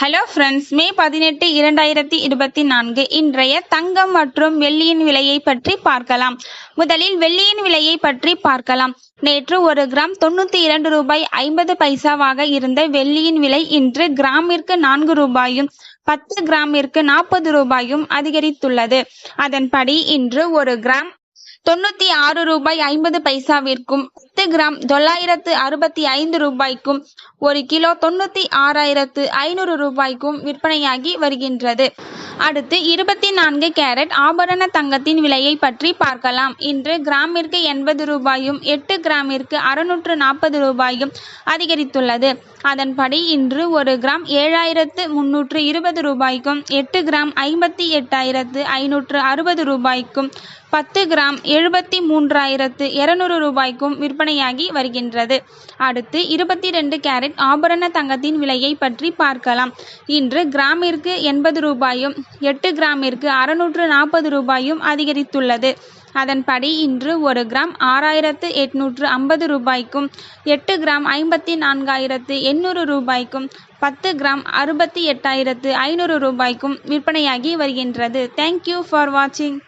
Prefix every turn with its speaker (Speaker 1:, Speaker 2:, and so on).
Speaker 1: Hello friends மே பதினெட்டு இரண்டாயிரத்தி இருபத்தி நான்கு. இன்றைய தங்கம் மற்றும் வெள்ளியின் விலையை பற்றி பார்க்கலாம். முதலில் வெள்ளியின் விலையை பற்றி பார்க்கலாம். நேற்று ஒரு கிராம் தொண்ணூத்தி இரண்டு ரூபாய் ஐம்பது பைசாவாக இருந்த வெள்ளியின் விலை இன்று கிராமிற்கு நான்கு ரூபாயும் பத்து கிராமிற்கு நாற்பது ரூபாயும் அதிகரித்துள்ளது. அதன்படி இன்று ஒரு கிராம் தொண்ணூத்தி ஆறு ரூபாய் ஐம்பது பைசாவிற்கும் பத்து கிராம் தொள்ளாயிரத்து அறுபத்தி ஐந்து ரூபாய்க்கும் ஒரு கிலோ தொண்ணூத்தி ஆறாயிரத்து ஐநூறு ரூபாய்க்கும் விற்பனையாகி வருகின்றது. அடுத்து இருபத்தி நான்கு கேரட் ஆபரண தங்கத்தின் விலையை பற்றி பார்க்கலாம். இன்று கிராமிற்கு எண்பது ரூபாயும் எட்டு கிராமிற்கு அறுநூற்று நாற்பது ரூபாயும் அதிகரித்துள்ளது. அதன்படி இன்று ஒரு கிராம் ஏழாயிரத்து முன்னூற்று இருபது ரூபாய்க்கும் எட்டு கிராம் ஐம்பத்தி எட்டாயிரத்து ஐநூற்று அறுபது ரூபாய்க்கும் பத்து கிராம் எழுபத்தி மூன்றாயிரத்து இருநூறு ரூபாய்க்கும் விற்பனையாகி வருகின்றது. அடுத்து இருபத்தி ரெண்டு கேரட் ஆபரண தங்கத்தின் விலையை பற்றி பார்க்கலாம். இன்று கிராமிற்கு எண்பது ரூபாயும் எட்டு கிராமிற்கு அறுநூற்று நாற்பது ரூபாயும் அதிகரித்துள்ளது. அதன்படி இன்று ஒரு கிராம் ஆறாயிரத்து எட்நூற்று ஐம்பது ரூபாய்க்கும் எட்டு கிராம் ஐம்பத்தி நான்காயிரத்து எண்ணூறு ரூபாய்க்கும் பத்து கிராம் அறுபத்தி எட்டாயிரத்து ஐநூறு ரூபாய்க்கும் விற்பனையாகி வருகின்றது. தேங்க்யூ ஃபார் வாட்சிங்